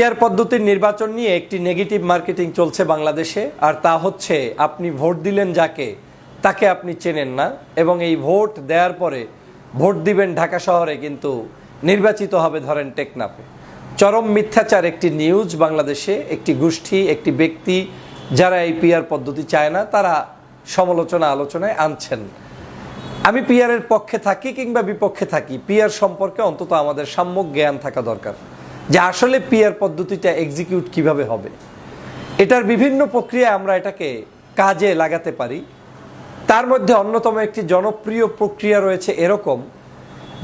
Peer পদ্ধতির নির্বাচন নিয়ে একটি নেগেটিভ মার্কেটিং চলছে বাংলাদেশে, আর তা হচ্ছে আপনি ভোট দিলেন যাকে, তাকে আপনি চেনেন না, এবং এই ভোট দেওয়ার পরে ভোট দিবেন ঢাকা শহরে কিন্তু নির্বাচিত হবে ধরেন টেকনাফে। চরম মিথ্যাচার একটি নিউজ বাংলাদেশে, একটি গোষ্ঠী, একটি ব্যক্তি যারা এই পিয়ার পদ্ধতি চায় না, তারা সমালোচনা আলোচনায় আনছেন। আমি পিয়ারের পক্ষে থাকি কিংবা বিপক্ষে থাকি পিয়ার সম্পর্কে অন্তত আমাদের সাম্যক জ্ঞান থাকা দরকার। যে আসলে পিয়ার পদ্ধতিটা এক্সিকিউট কীভাবে হবে। এটার বিভিন্ন প্রক্রিয়া আমরা এটাকে কাজে লাগাতে পারি। তার মধ্যে অন্যতম একটি জনপ্রিয় প্রক্রিয়া রয়েছে এরকম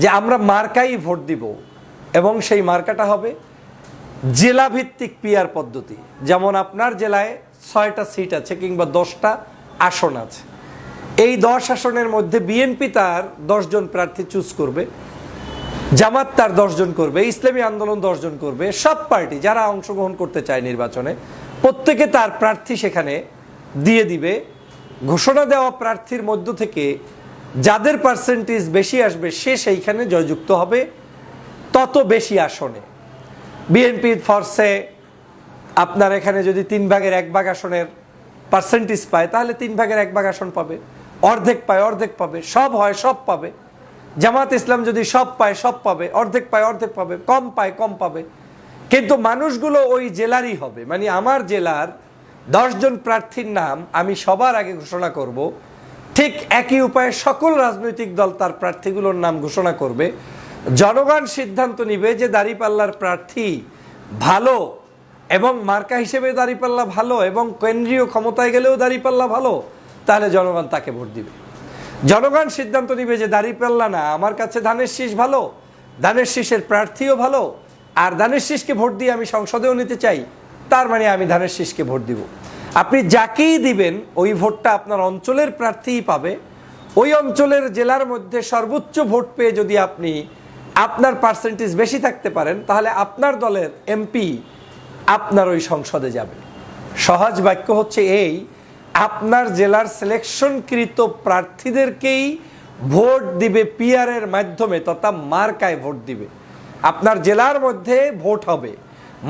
যে আমরা মার্কাই ভোট দিব এবং সেই মার্কাটা হবে জেলাভিত্তিক পিয়ার পদ্ধতি। যেমন আপনার জেলায় ছয়টা সিট আছে কিংবা দশটা আসন আছে। এই দশ আসনের মধ্যে বিএনপি তার দশজন প্রার্থী চুজ করবে। জামাত তার দশজন করবে, ইসলামী আন্দোলন দশজন করবে, সব পার্টি যারা অংশগ্রহণ করতে চায় নির্বাচনে, প্রত্যেকে তার প্রার্থী সেখানে দিয়ে দিবে। ঘোষণা দেওয়া প্রার্থীর মধ্য থেকে যাদের পার্সেন্টেজ বেশি আসবে, সে সেইখানে জয়যুক্ত হবে, তত বেশি আসনে। বিএনপি ফর্সে আপনার এখানে যদি তিন ভাগের এক ভাগ আসনের পার্সেন্টেজ পায়, তাহলে তিন ভাগের এক ভাগ আসন পাবে। অর্ধেক পায়, অর্ধেক পাবে, সব হয়, সব পাবে। জামাত ইসলাম যদি সব পায়, সব পাবে, অর্ধেক পায়, অর্ধেক পাবে, কম পায়, কম পাবে। কিন্তু মানুষগুলো ওই জেলারই হবে। মানে আমার জেলার দশজন প্রার্থীর নাম আমি সবার আগে ঘোষণা করব। ঠিক একই উপায়ে সকল রাজনৈতিক দল তার প্রার্থীগুলোর নাম ঘোষণা করবে। জনগণ সিদ্ধান্ত নিবে যে দাঁড়িপাল্লার প্রার্থী ভালো এবং মার্কা হিসেবে দাঁড়িপাল্লা ভালো এবং কেন্দ্রীয় ক্ষমতায় গেলেও দাঁড়িপাল্লা ভালো, তাহলে জনগণ তাকে ভোট দিবে। জনগণ সিদ্ধান্ত নিবে যে দাঁড়িপাল্লা না। আমার কাছে ধানের শীষ ভালো, ধানের শীষের প্রার্থীও ভালো, আর ধানের শীষকে ভোট দিয়ে আমি সংসদেও নিতে চাই, তার মানে আমি ধানের শীষকে ভোট দিব। আপনি যাকেই দিবেন, ওই ভোটটা আপনার অঞ্চলের প্রার্থীই পাবে। ওই অঞ্চলের জেলার মধ্যে সর্বোচ্চ ভোট পেয়ে যদি আপনি আপনার পার্সেন্টেজ বেশি থাকতে পারেন, তাহলে আপনার দলের এমপি আপনার ওই সংসদে যাবে সহজ বাক্য হচ্ছে এই আপনার জেলার সিলেকশনকৃত প্রার্থীদেরকেই ভোট দিবে পিয়ারের মাধ্যমে তথা মার্কায় ভোট দিবে। আপনার জেলার মধ্যে ভোট হবে।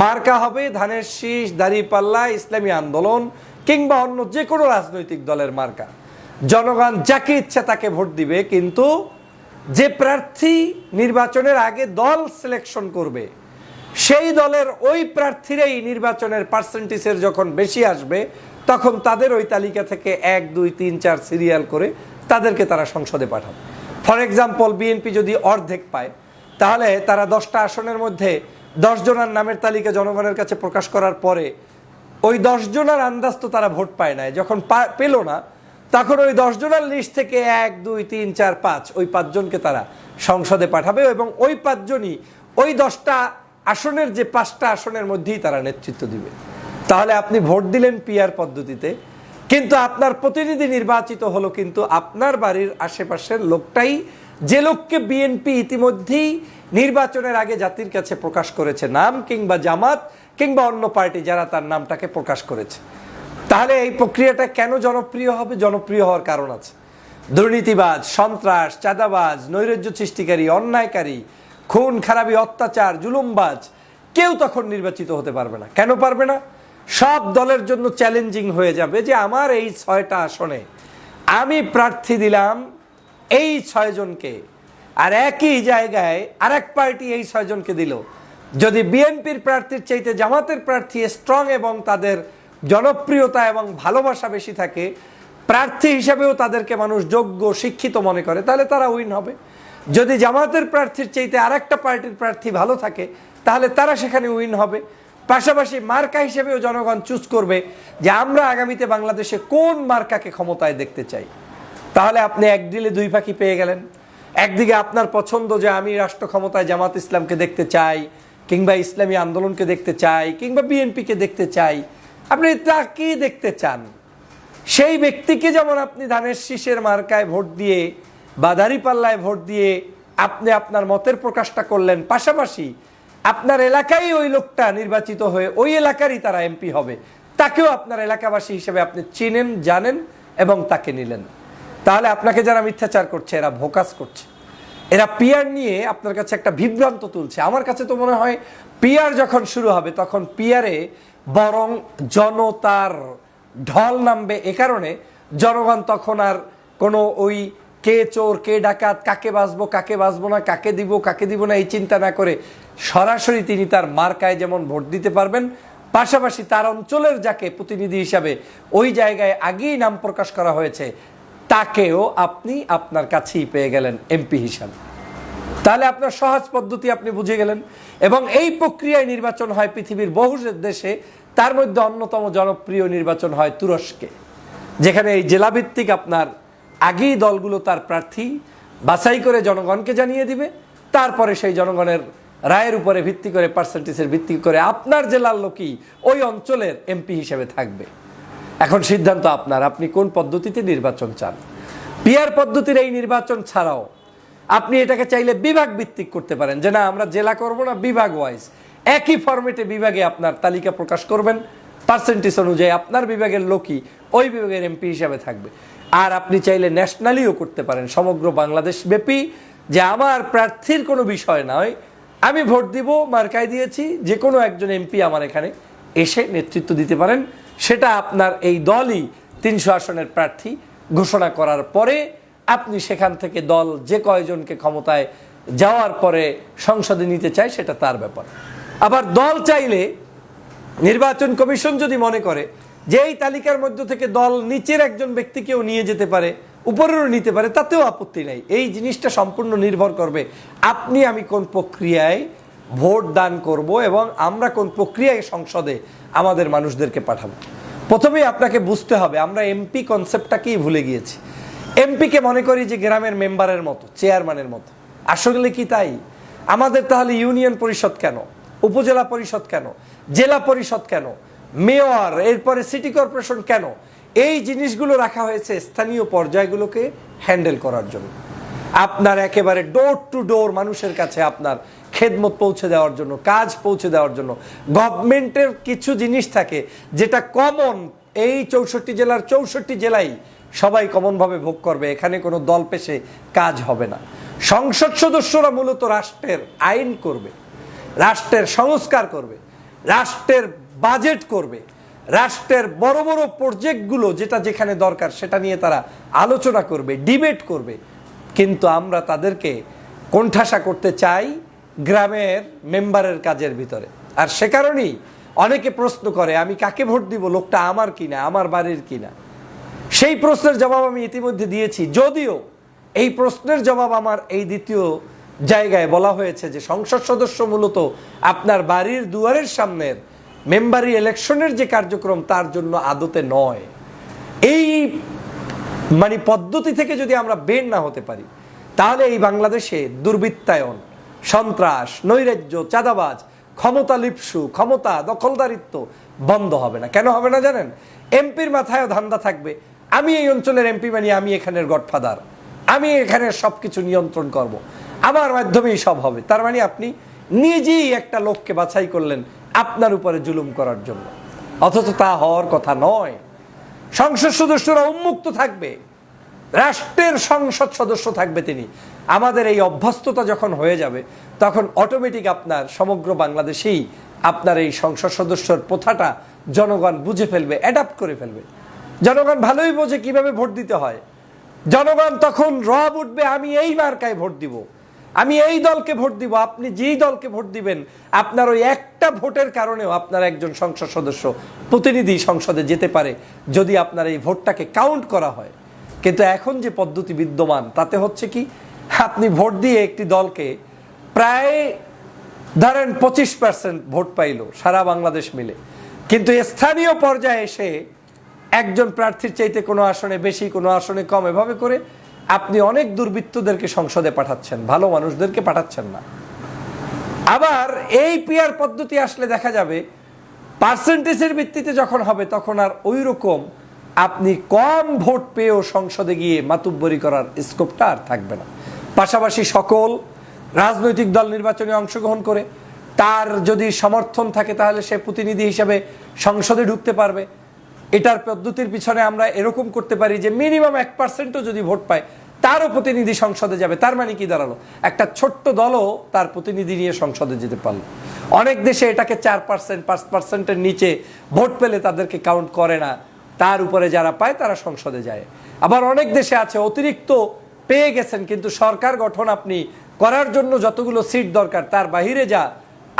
মার্কা হবে ধানের শীষ, দাঁড়িপাল্লা, ইসলামী আন্দোলন কিংবা অন্য যে কোনো রাজনৈতিক দলের মার্কা। জনগণ যাকে ইচ্ছা তাকে ভোট দিবে, কিন্তু যে প্রার্থী নির্বাচনের আগে দল সিলেকশন করবে, সেই দলের ওই প্রার্থীরাই নির্বাচনের পার্সেন্টেজের যখন বেশি আসবে তখন তাদের ওই তালিকা থেকে এক, দুই, তিন, চার সিরিয়াল করে তাদেরকে তারা সংসদে পাঠাবে ফর এক্সাম্পল বিএনপি যদি অর্ধেক পায়, তাহলে তারা দশটা আসনের মধ্যে দশ জনের নামের তালিকা জনগণের কাছে প্রকাশ করার পরে ওই দশ জনের আন্দাজ তো তারা ভোট পায় নাই। যখন পেল না, তখন ওই দশ জনের লিস্ট থেকে এক, দুই, তিন, চার, পাঁচ ওই পাঁচজনকে তারা সংসদে পাঠাবে এবং ওই পাঁচজনই ওই দশটা আসনের যে পাঁচটা আসনের মধ্যেই তারা নেতৃত্ব দিবে। তাহলে আপনি ভোট দিলেন পিয়ার পদ্ধতিতে, কিন্তু আপনার প্রতিনিধি নির্বাচিত হলো কিন্তু আপনার বাড়ির আশেপাশের লোকটাই যে লোককে বিএনপি ইতিমধ্যেই নির্বাচনের আগে জাতির কাছে প্রকাশ করেছে, নাম কিংবা জামাত কিংবা অন্য পার্টি যারা তার নামটাকে প্রকাশ করেছে। তাহলে এই প্রক্রিয়াটা কেন জনপ্রিয় হবে? জনপ্রিয় হওয়ার কারণ আছে। দুর্নীতিবাজ, সন্ত্রাস, চাঁদাবাজ, নৈরাজ্য সৃষ্টিকারী, অন্যায়কারী, খুন, খারাপি, অত্যাচার, জুলুমবাজ কেউ তখন নির্বাচিত হতে পারবে না। কেন পারবে না? সব দলের জন্য চ্যালেঞ্জিং হয়ে যাবে যে আমার এই ছয়টা আসনে আমি প্রার্থী দিলাম এই ছয়জনকে আর একই জায়গায় আরেক পার্টি এই ছয়জনকে দিল। যদি বিএনপির প্রার্থীর চাইতে জামাতের প্রার্থী স্ট্রং এবং তাদের জনপ্রিয়তা এবং ভালোবাসা বেশি থাকে, প্রার্থী হিসেবেও তাদেরকে মানুষ যোগ্য, শিক্ষিত মনে করে, তাহলে তারা উইন হবে। যদি জামাতের প্রার্থীর চাইতে আরেকটা পার্টির প্রার্থী ভালো থাকে, তাহলে তারা সেখানে উইন হবে। পাশাপাশি মার্কা হিসেবেও জনগণ চুজ করবে যে আমরা আগামীতে বাংলাদেশে কোন মার্কাকে ক্ষমতায় দেখতে চাই। তাহলে আপনি এক ডিলে দুই পাখি পেয়ে গেলেন। একদিকে আপনার পছন্দ যে আমি রাষ্ট্র ক্ষমতায় জামাত ইসলামকে দেখতে চাই, কিংবা ইসলামী আন্দোলনকে দেখতে চাই, কিংবা বিএনপিকে দেখতে চাই। আপনি তাকেই দেখতে চান। সেই ব্যক্তিকে যেমন আপনি ধানের শীষের মার্কায় ভোট দিয়ে বা দাঁড়িপাল্লায় ভোট দিয়ে আপনি আপনার মতের প্রকাশটা করলেন, পাশাপাশি আপনার এলাকায় ওই লোকটা নির্বাচিত হয়ে ওই এলাকারই তারা এমপি হবে। তাকেও আপনার এলাকাবাসী হিসেবে আপনি চিনেন, জানেন এবং তাকে নিলেন। তাহলে আপনাকে যারা মিথ্যাচার করছে, এরা ভোকাস করছে। এরা পিয়ার নিয়ে আপনার কাছে একটা বিভ্রান্ত তুলছে। আমার কাছে তো মনে হয় পিয়ার যখন শুরু হবে, তখন পিয়ারে বরং জনতার ঢল নামবে এ কারণে। জনগণ তখন আর কোনো ওই কে চোর, কে ডাকাত, কাকে বাঁচবো কাকে বাঁচবো না, কাকে দিব কাকে দিব না, এই চিন্তা না করে সরাসরি তিনি তার মার্কায় যেমন ভোট দিতে পারবেন, পাশাপাশি তার অঞ্চলের যাকে প্রতিনিধি হিসাবে ওই জায়গায় আগেই নাম প্রকাশ করা হয়েছে, তাকেও আপনি আপনার কাছেই পেয়ে গেলেন এমপি হিসাবে। তাহলে আপনার সহজ পদ্ধতি আপনি বুঝে গেলেন। এবং এই প্রক্রিয়ায় নির্বাচন হয় পৃথিবীর বহু দেশে, তার মধ্যে অন্যতম জনপ্রিয় নির্বাচন হয় তুরস্কে, যেখানে এই জেলাভিত্তিক আপনার আগেই দলগুলো তার প্রার্থী, বাছাই করে জনগণকে জানিয়ে দিবে, তারপরে সেই জনগণের রায়ের উপরে ভিত্তি করে পার্সেন্টেজের ভিত্তি করে আপনার জেলার লোকই ওই অঞ্চলের এমপি হিসেবে থাকবে। এখন সিদ্ধান্ত আপনার, আপনি কোন পদ্ধতিতে নির্বাচন চান? পিয়ার পদ্ধতির এই নির্বাচন ছাড়াও আপনি এটাকে চাইলে বিভাগ ভিত্তিক করতে পারেন। যে না, আমরা জেলা করব না, বিভাগ ওয়াইজ একই ফরম্যাটে বিভাগে আপনার তালিকা প্রকাশ করবেন। পার্সেন্টেজ অনুযায়ী আপনার বিভাগের লোকই ওই বিভাগের এমপি হিসাবে থাকবে। আর আপনি চাইলে ন্যাশনালিও করতে পারেন। সমগ্র বাংলাদেশ ব্যাপী, যে আমার প্রার্থীর কোনো বিষয় নয় আমি ভোট দিব, মার্কায় দিয়েছি যে কোনো একজন এমপি আমার এখানে এসে নেতৃত্ব দিতে পারেন। সেটা আপনার এই দলই তিনশো আসনের প্রার্থী ঘোষণা করার পরে আপনি সেখান থেকে দল যে কয়জনকে ক্ষমতায় যাওয়ার পরে সংসদে নিতে চায়, সেটা তার ব্যাপার। আবার দল চাইলে নির্বাচন কমিশন যদি মনে করে যে এই তালিকার মধ্য থেকে দল নিচের একজন ব্যক্তিকেও নিয়ে যেতে পারে উপরেরও নিতে পারে, তাতেও আপত্তি নাই। এই জিনিসটা সম্পূর্ণ নির্ভর করবে, আপনি আমি কোন প্রক্রিয়ায় ভোট দান করব এবং আমরা কোন প্রক্রিয়ায় সংসদে আমাদের মানুষদেরকে পাঠাবো। প্রথমেই আপনাকে বুঝতে হবে, আমরা এমপি কনসেপ্টটাকেই ভুলে গিয়েছি। এমপিকে মনে করি যে গ্রামের মেম্বারের মতো, চেয়ারম্যানের মতো। আসলে কি তাই? আমাদের তাহলে ইউনিয়ন পরিষদ কেন? উপজেলা পরিষদ কেন? জেলা পরিষদ কেন? মেয়র, এরপরে সিটি কর্পোরেশন কেন? এই জিনিসগুলো রাখা হয়েছে স্থানীয় পর্যায়গুলোকে হ্যান্ডেল করার জন্য। আপনার একেবারে ডোর টু ডোর মানুষের কাছে আপনার খেদমত পৌঁছে দেওয়ার জন্য, কাজ পৌঁছে দেওয়ার জন্য। গভর্নমেন্টের কিছু জিনিস থাকে যেটা কমন এই চৌষট্টি জেলার চৌষট্টি জেলায় সবাই কমনভাবে ভোগ করবে, এখানে কোনো দল পেশে কাজ হবে না। সংসদ সদস্যরা মূলত রাষ্ট্রের আইন করবে, রাষ্ট্রের সংস্কার করবে, রাষ্ট্রের বাজেট করবে। রাষ্ট্রের বড় বড় প্রজেক্টগুলো যেটা যেখানে দরকার সেটা নিয়ে তারা আলোচনা করবে ডিবেট করবে। কিন্তু আমরা তাদেরকে কোণঠাসা করতে চাই গ্রামের মেম্বারের কাজের ভিতরে। আর সে কারণেই অনেকে প্রশ্ন করে, আমি কাকে ভোট দিব, লোকটা আমার কিনা, আমার বাড়ির কিনা? সেই প্রশ্নের জবাব আমি ইতিমধ্যে দিয়েছি। যদিও এই প্রশ্নের জবাব আমার এই দ্বিতীয় জায়গায় বলা হয়েছে যে সংসদ সদস্য মূলত আপনার বাড়ির দুয়ারের সামনের মেম্বারি ইলেকশনের যে কার্যক্রম, তার জন্য আদতে নয়। এই মানে পদ্ধতি থেকে যদি আমরা বের না হতে পারি, তাহলে এই বাংলাদেশে দুর্বৃত্তায়ন, সন্ত্রাস, নৈরাজ্য, চাঁদাবাজ, ক্ষমতা লিপসু, ক্ষমতা দখলদারিত্ব বন্ধ হবে না। কেন হবে না জানেন? এমপির মাথায়ও ধান্দা থাকবে, আমি এই অঞ্চলের এমপি মানে আমি এখানের গডফাদার, আমি এখানে সব কিছু নিয়ন্ত্রণ করব। আমার মাধ্যমেই সব হবে। তার মানে আপনি নিজেই একটা লোককে বাছাই করলেন আপনার উপরে জুলুম করার জন্য। অথচ তা হওয়ার কথা নয়। সংসদ সদস্যরা উন্মুক্ত থাকবে। রাষ্ট্রের সংসদ সদস্য থাকবে তিনি। আমাদের এই অভ্যস্ততা যখন হয়ে যাবে, তখন অটোমেটিক আপনার সমগ্র বাংলাদেশেই আপনার এই সংসদ সদস্যর প্রথাটা জনগণ বুঝে ফেলবে অ্যাডাপ্ট করে ফেলবে। জনগণ ভালোই বোঝে কীভাবে ভোট দিতে হয়। জনগণ তখন রব উঠবে, আমি এই মার্কায় ভোট দিব। আমি এই দলকে ভোট দিব, আপনি যেই দলকে ভোট দিবেন, আপনার ওই একটা ভোটের কারণেও আপনার একজন সংসদ সদস্য, প্রতিনিধি সংসদে যেতে পারে, যদি আপনার এই ভোটটাকে কাউন্ট করা হয়। কিন্তু এখন যে পদ্ধতি বিদ্যমান, তাতে হচ্ছে কি, আপনি ভোট দিয়ে একটি দলকে প্রায় ধরেন পঁচিশ পার্সেন্ট ভোট পাইল, সারা বাংলাদেশ মিলে। কিন্তু স্থানীয় পর্যায়ে এসে একজন প্রার্থীর চাইতে কোনো আসনে বেশি, কোনো আসনে কম, এভাবে করে আপনি অনেক দুর্বৃত্তদেরকে সংসদে পাঠাচ্ছেন, ভালো মানুষদেরকে পাঠাচ্ছেন না। আবার এই পিয়ার পদ্ধতি আসলে দেখা যাবে, পার্সেন্টেজের ভিত্তিতে যখন হবে, তখন আর ওই রকম আপনি কম ভোট পেয়েও সংসদে গিয়ে মাতুব্বরি করার স্কোপটা আর থাকবে না। পাশাপাশি সকল রাজনৈতিক দল নির্বাচনে অংশগ্রহণ করে, তার যদি সমর্থন থাকে তাহলে সে প্রতিনিধি হিসাবে সংসদে ঢুকতে পারবে। এটার পদ্ধতির পিছনে আমরা এরকম করতে পারি যে মিনিমাম এক পার্সেন্টও যদি ভোট পায়, তারও প্রতিনিধি সংসদে যাবে। তার মানে কি দাঁড়াল? একটা ছোট্ট দলও তার প্রতিনিধি নিয়ে সংসদে যেতে পারল। অনেক দেশে এটাকে চার পার্সেন্ট পাঁচ পার্সেন্টের নিচে ভোট পেলে তাদেরকে কাউন্ট করে না। তার উপরে যারা পায়, তারা সংসদে যায়। আবার অনেক দেশে আছে, অতিরিক্ত পেয়ে গেছেন, কিন্তু সরকার গঠন আপনি করার জন্য যতগুলো সিট দরকার, তার বাহিরে যা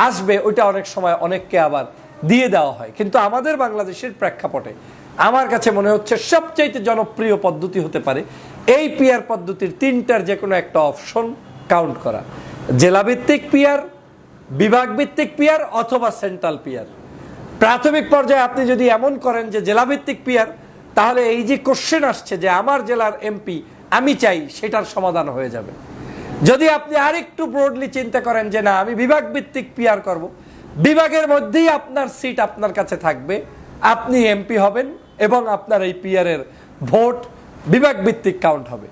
আসবে, ওইটা অনেক সময় অনেককে আবার দিয়ে দেওয়া হয়। কিন্তু আমাদের বাংলাদেশের প্রেক্ষাপটে আমার কাছে মনে হচ্ছে সবচাইতে জনপ্রিয় পদ্ধতি হতে পারে এই পিয়ার পদ্ধতির তিনটার যে কোনো একটা অপশন কাউন্ট করা। জেলাভিত্তিক পিয়ার বিভাগ ভিত্তিক পিয়ার অথবা সেন্ট্রাল পিয়ার প্রাথমিক পর্যায়ে আপনি যদি এমন করেন যে জেলাভিত্তিক পিয়ার তাহলে এই যে কোশ্চেন আসছে যে আমার জেলার এমপি আমি চাই সেটার সমাধান হয়ে যাবে। যদি আপনি আরেকটু ব্রডলি চিন্তা করেন যে না, আমি বিভাগ ভিত্তিক পিয়ার করব বিভাগের মধ্যেই আপনার সিট আপনার কাছে থাকবে। আপনি এমপি হবেন এবং আপনার এই পিয়ারের ভোট বিভাগ ভিত্তিক কাউন্ট হবে।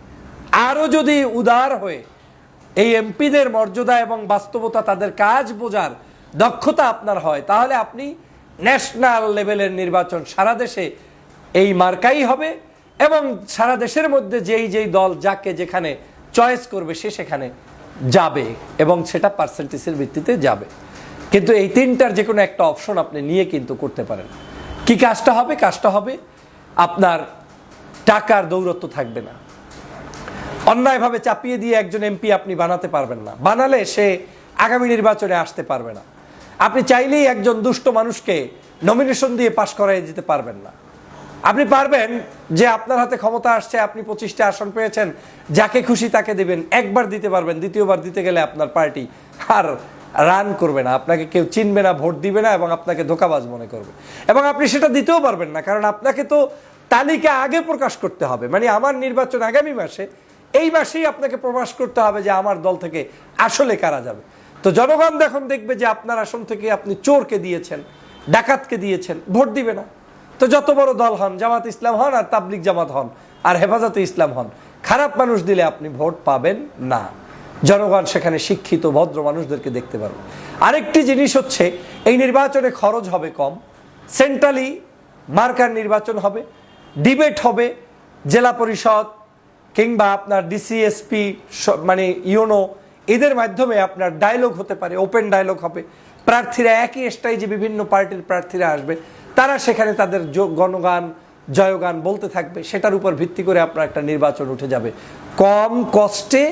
আরও যদি উদার হয়ে এই এমপিদের মর্যাদা এবং বাস্তবতা তাদের কাজ বোঝার দক্ষতা আপনার হয়, তাহলে আপনি ন্যাশনাল লেভেলের নির্বাচন সারা দেশে এই মার্কাই হবে এবং সারা দেশের মধ্যে যেই যেই দল যাকে যেখানে চয়েস করবে সে সেখানে যাবে এবং সেটা পার্সেন্টেজের ভিত্তিতে যাবে। কিন্তু এই তিনটার যে কোনো একটা অপশন আপনি নিয়ে কিন্তু করতে পারেন। কি কাজটা হবে? কাজটা হবে আপনার টাকার দৌরত্ব থাকবে না। অন্যায়ভাবে চাপিয়ে দিয়ে একজন এমপি আপনি বানাতে পারবেন না। বানালে সে আগামী নির্বাচনে আসতে পারবে না। আপনি চাইলেই একজন দুষ্ট মানুষকে নমিনেশন দিয়ে পাশ করাই দিতে পারবেন না। আপনি পারবেন যে আপনার হাতে ক্ষমতা আসছে, আপনি পঁচিশটা আসন পেয়েছেন, যাকে খুশি তাকে দেবেন, একবার দিতে পারবেন, দ্বিতীয়বার দিতে গেলে আপনার পার্টি আর রান করবে না, আপনাকে কেউ চিনবে না, ভোট দিবে না এবং আপনাকে ধোকাবাজ মনে করবে। এবং আপনি সেটা দিতেও পারবেন না, কারণ আপনাকে তো তালিকা আগে প্রকাশ করতে হবে। মানে আমার নির্বাচন আগামী মাসে, এই মাসেই আপনাকে প্রকাশ করতে হবে যে আমার দল থেকে আসলে কারা যাবে। তো জনগণ এখন দেখবে যে আপনার আসন থেকে আপনি চোরকে দিয়েছেন, ডাকাতকে দিয়েছেন, ভোট দিবে না। তো যত বড় দল হন, জামাত ইসলাম হন আর তাবলিক জামাত হন, আর হেফাজতে ইসলাম হন, খারাপ মানুষ দিলে আপনি ভোট পাবেন না। জনগণ সেখানে শিক্ষিত, ভদ্র মানুষদেরকে দেখতে পারবে আরেকটি জিনিস হচ্ছে, এই নির্বাচনে খরচ হবে কম। সেন্ট্রালি মার্কার নির্বাচন হবে, ডিবেট হবে, জেলা পরিষদ কিংবা আপনার ডিসিএসপি মানে ইউনো, এদের মাধ্যমে আপনার ডায়লগ হতে পারে ওপেন ডায়লগ হবে। প্রার্থীরা একই স্টাইজে বিভিন্ন পার্টির প্রার্থীরা আসবে। তারা সেখানে তাদের গণগান, জয়গান বলতে থাকবে। সেটার উপর ভিত্তি করে আপনার একটা নির্বাচন উঠে যাবে। কম কষ্টে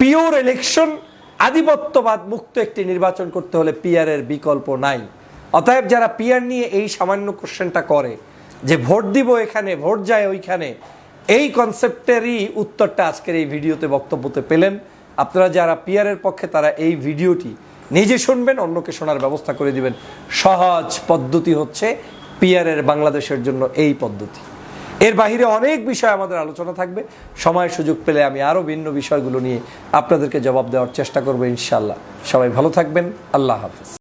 পিওর ইলেকশন, আধিপত্যবাদ মুক্ত একটি নির্বাচন করতে হলে পিয়ারের বিকল্প নাই। অতএব যারা পিয়ার নিয়ে এই সামান্য কোশ্চেনটা করে, যে ভোট দিব এখানে, ভোট যায় ওইখানে, এই কনসেপ্টেরই উত্তরটা আজকের এই ভিডিওতে বক্তব্যতে পেলেন। আপনারা যারা পিয়ারের পক্ষে, তারা এই ভিডিওটি নিজে শুনবেন, অন্যকে শোনার ব্যবস্থা করে দিবেন। সহজ পদ্ধতি হচ্ছে পিয়ারের বাংলাদেশের জন্য এই পদ্ধতি। এর বাহিরে অনেক বিষয় আমাদের আলোচনা থাকবে। সময় সুযোগ পেলে আমি আরও ভিন্ন বিষয়গুলো নিয়ে আপনাদেরকে জবাব দেওয়ার চেষ্টা করব ইনশাল্লাহ সবাই ভালো থাকবেন। আল্লাহ হাফিজ।